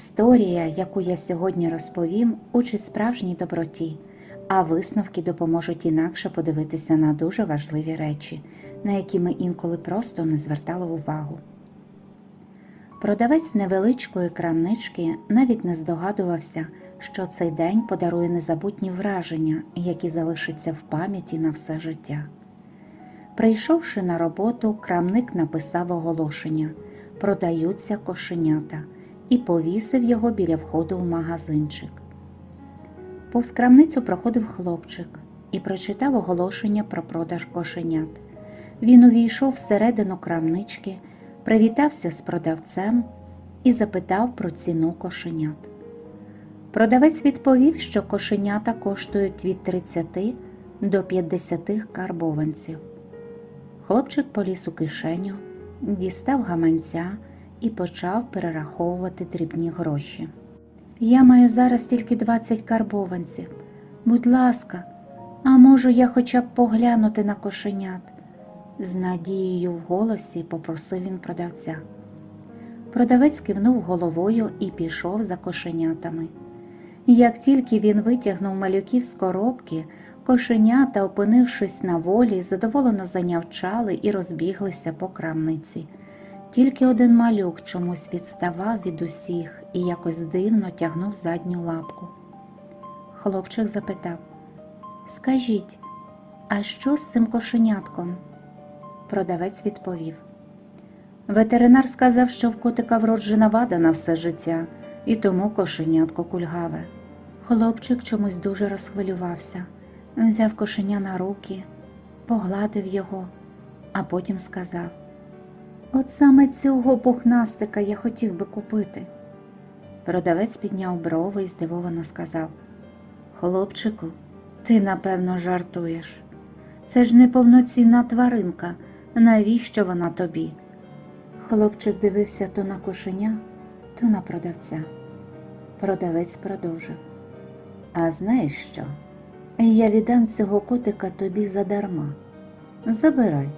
Історія, яку я сьогодні розповім, учить справжній доброті, а висновки допоможуть інакше подивитися на дуже важливі речі, на які ми інколи просто не звертали увагу. Продавець невеличкої крамнички навіть не здогадувався, що цей день подарує незабутні враження, які залишаться в пам'яті на все життя. Прийшовши на роботу, крамник написав оголошення Продаються кошенята і повісив його біля входу в магазинчик. Повз крамницю проходив хлопчик і прочитав оголошення про продаж кошенят. Він увійшов всередину крамнички, привітався з продавцем і запитав про ціну кошенят. Продавець відповів, що кошенята коштують від 30 до 50 карбованців. Хлопчик поліз у кишеню, дістав гаманця і почав перераховувати дрібні гроші. Я маю зараз тільки 20 карбованців. Будь ласка, а можу я хоча б поглянути на кошенят? З надією в голосі попросив він продавця. Продавець кивнув головою і пішов за кошенятами. Як тільки він витягнув малюків з коробки, кошенята, опинившись на волі, задоволено занявчали і розбіглися по крамниці. Тільки один малюк чомусь відставав від усіх і якось дивно тягнув задню лапку. Хлопчик запитав Скажіть, а що з цим кошенятком? Продавець відповів. Ветеринар сказав, що в котика вроджена вада на все життя, і тому кошенятко кульгаве. Хлопчик чомусь дуже розхвилювався, взяв кошеня на руки, погладив його, а потім сказав От саме цього пухнастика я хотів би купити. Продавець підняв брови і здивовано сказав Хлопчику, ти напевно жартуєш. Це ж неповноцінна тваринка. Навіщо вона тобі? Хлопчик дивився то на кошеня, то на продавця. Продавець продовжив. А знаєш що? Я віддам цього котика тобі задарма. Забирай.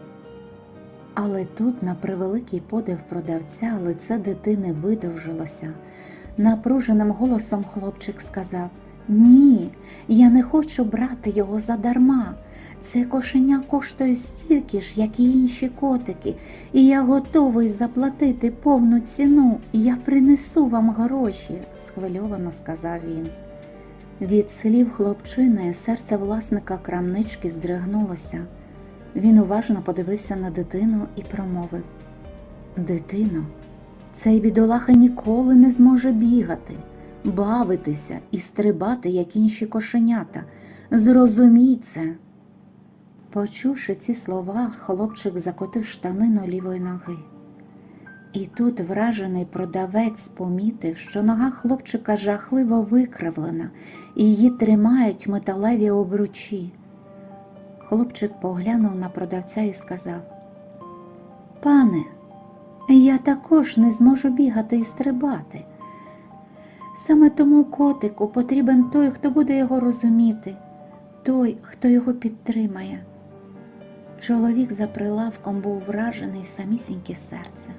Але тут, на превеликий подив продавця, лице дитини видовжилося. Напруженим голосом хлопчик сказав Ні, я не хочу брати його задарма. Це кошеня коштує стільки ж, як і інші котики, і я готовий заплатити повну ціну. Я принесу вам гроші, схвильовано сказав він. Від слів хлопчини серце власника крамнички здригнулося. Він уважно подивився на дитину і промовив Дитино, цей бідолаха ніколи не зможе бігати, бавитися і стрибати, як інші кошенята. Зрозумій це. Почувши ці слова, хлопчик закотив штанину лівої ноги. І тут вражений продавець помітив, що нога хлопчика жахливо викривлена, і її тримають металеві обручі. Хлопчик поглянув на продавця і сказав Пане, я також не зможу бігати і стрибати. Саме тому котику потрібен той, хто буде його розуміти, той, хто його підтримає. Чоловік за прилавком був вражений самісіньке серце.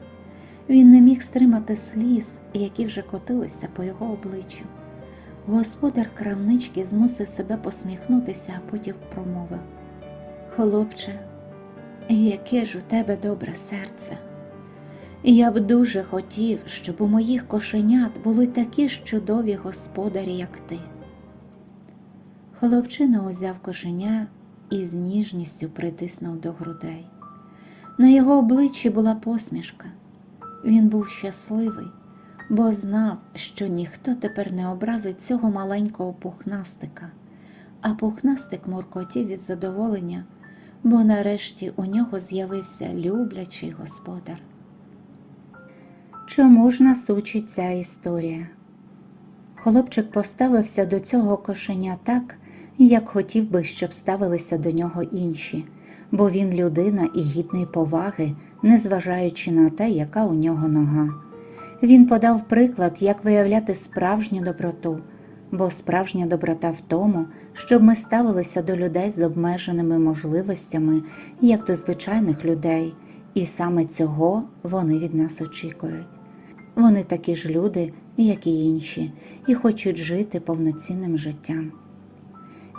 Він не міг стримати сліз, які вже котилися по його обличчю. Господар крамнички змусив себе посміхнутися, а потім промовив Хлопче, яке ж у тебе добре серце. Я б дуже хотів, щоб у моїх кошенят були такі ж чудові господарі, як ти. Хлопчина узяв кошеня і з ніжністю притиснув до грудей. На його обличчі була посмішка. Він був щасливий, бо знав, що ніхто тепер не образить цього маленького пухнастика, а пухнастик муркотів від задоволення, бо нарешті у нього з'явився люблячий господар. Чому ж нас учить ця історія? Хлопчик поставився до цього кошеня так, як хотів би, щоб ставилися до нього інші, бо він людина і гідної поваги, незважаючи на те, яка у нього нога. Він подав приклад, як виявляти справжню доброту, бо справжня доброта в тому, щоб ми ставилися до людей з обмеженими можливостями, як до звичайних людей, і саме цього вони від нас очікують. Вони такі ж люди, як і інші, і хочуть жити повноцінним життям.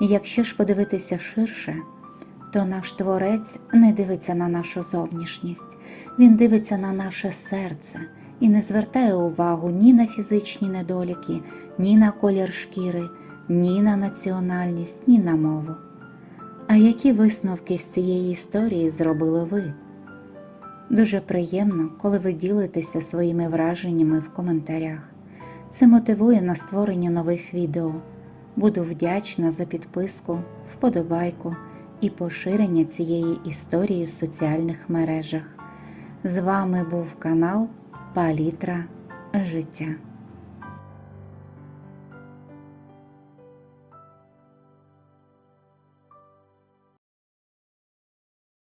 Якщо ж подивитися ширше, то наш творець не дивиться на нашу зовнішність, він дивиться на наше серце і не звертає увагу ні на фізичні недоліки, ні на колір шкіри, ні на національність, ні на мову. А які висновки з цієї історії зробили ви? Дуже приємно, коли ви ділитеся своїми враженнями в коментарях. Це мотивує на створення нових відео. Буду вдячна за підписку, вподобайку і поширення цієї історії в соціальних мережах. З вами був канал Палітра Життя.